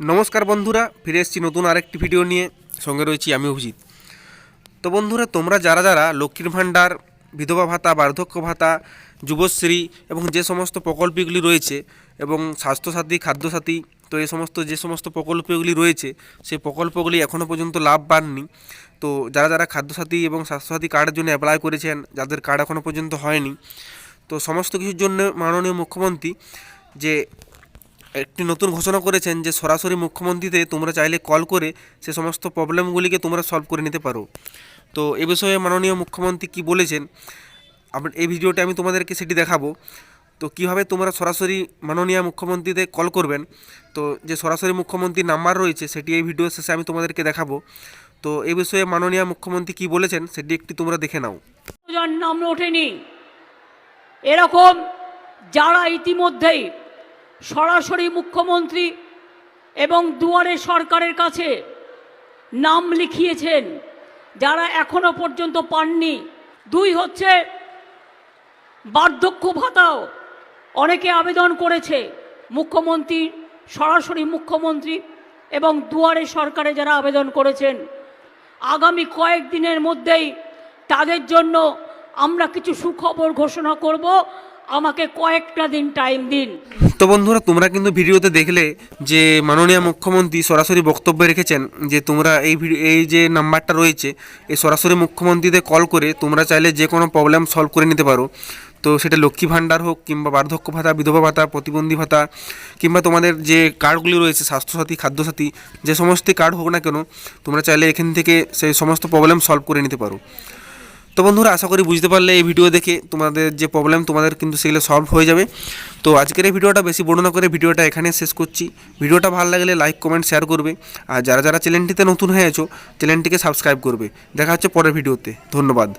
নমস্কার বন্ধুরা, ফিরে এসেছি নতুন আরেকটি ভিডিও নিয়ে। সঙ্গে রয়েছি আমি অভিজিৎ। তো বন্ধুরা, তোমরা যারা যারা লক্ষ্মীর ভাণ্ডার, বিধবা ভাতা, বার্ধক্য ভাতা, যুবশ্রী এবং যে সমস্ত প্রকল্পগুলি রয়েছে এবং স্বাস্থ্যসাথী, খাদ্যসাথী, তো এই সমস্ত, যে সমস্ত প্রকল্পগুলি রয়েছে, সেই প্রকল্পগুলি এখনও পর্যন্ত লাভ পাননি তো যারা যারা খাদ্যসাথী এবং স্বাস্থ্যসাথী কার্ডের জন্য অ্যাপ্লাই করেছেন, যাদের কার্ড এখনও পর্যন্ত হয়নি, তো সমস্ত কিছুর জন্য মাননীয় মুখ্যমন্ত্রী যে একটি নতুন ঘোষণা করেছেন যে সরাসরি মুখ্যমন্ত্রীতে তোমরা চাইলে কল করে সে সমস্ত প্রবলেমগুলিকে তোমরা সলভ করে নিতে পারো। তো এ বিষয়ে মাননীয় মুখ্যমন্ত্রী কি বলেছেন? আপনার এই ভিডিওটি আমি তোমাদেরকে সেটি দেখাবো। তো কীভাবে তোমরা সরাসরি মাননীয় মুখ্যমন্ত্রীতে কল করবেন? তো যে সরাসরি মুখ্যমন্ত্রীর নাম্বার রয়েছে, সেটি এই ভিডিও শেষে আমি তোমাদেরকে দেখাবো। তো এ বিষয়ে মাননীয় মুখ্যমন্ত্রী কি বলেছেন, সেটি একটি তোমরা দেখে নাও। নাম ওঠেনি। এরকম যারা ইতিমধ্যেই সরাসরি মুখ্যমন্ত্রী এবং দুয়ারে সরকারের কাছে নাম লিখিয়েছেন, যারা এখনও পর্যন্ত পাননি। দুই হচ্ছে, বার্ধক্য ভাতাও অনেকে আবেদন করেছে, মুখ্যমন্ত্রী, সরাসরি মুখ্যমন্ত্রী এবং দুয়ারে সরকারে যারা আবেদন করেছেন। আগামী কয়েকদিনের মধ্যেই তাদের জন্য আমরা কিছু সুখবর ঘোষণা করব। আমাকে কয়েকটা দিন টাইম দিন। তো বন্ধুরা, তোমরা কিন্তু ভিডিওতে দেখলে যে মাননীয় মুখ্যমন্ত্রী সরাসরি বক্তব্য রেখেছেন যে তোমরা এই এই যে নাম্বারটা রয়েছে, এই সরাসরি মুখ্যমন্ত্রীতে কল করে তোমরা চাইলে যে কোনো প্রবলেম সলভ করে নিতে পারো। তো সেটা লক্ষ্মী ভাণ্ডার হোক কিংবা বার্ধক্য ভাতা, বিধবা ভাতা, প্রতিবন্ধী ভাতা, কিংবা তোমাদের যে কার্ডগুলি রয়েছে, স্বাস্থ্যসাথী, খাদ্যসাথী, যে সমস্ত কার্ড হোক না কেন, তোমরা চাইলে এখান থেকে সেই সমস্ত প্রবলেম সলভ করে নিতে পারো। তো বন্ধুরা, আশা করি বুঝতে পারলে এই ভিডিও দেখে তোমাদের যে প্রবলেম তোমাদের কিন্তু সেগুলো সলভ হয়ে যাবে। তো আজকের এই ভিডিওটা বেশি বর্ণনা করে ভিডিওটা এখানে শেষ করছি। ভিডিওটা ভালো লাগলে লাইক কমেন্ট শেয়ার করবে। আর যারা যারা চ্যানেলটিতে নতুন হয়ে আছো চ্যানেলটিকে সাবস্ক্রাইব করবে। দেখা হচ্ছে পরের ভিডিওতে। ধন্যবাদ।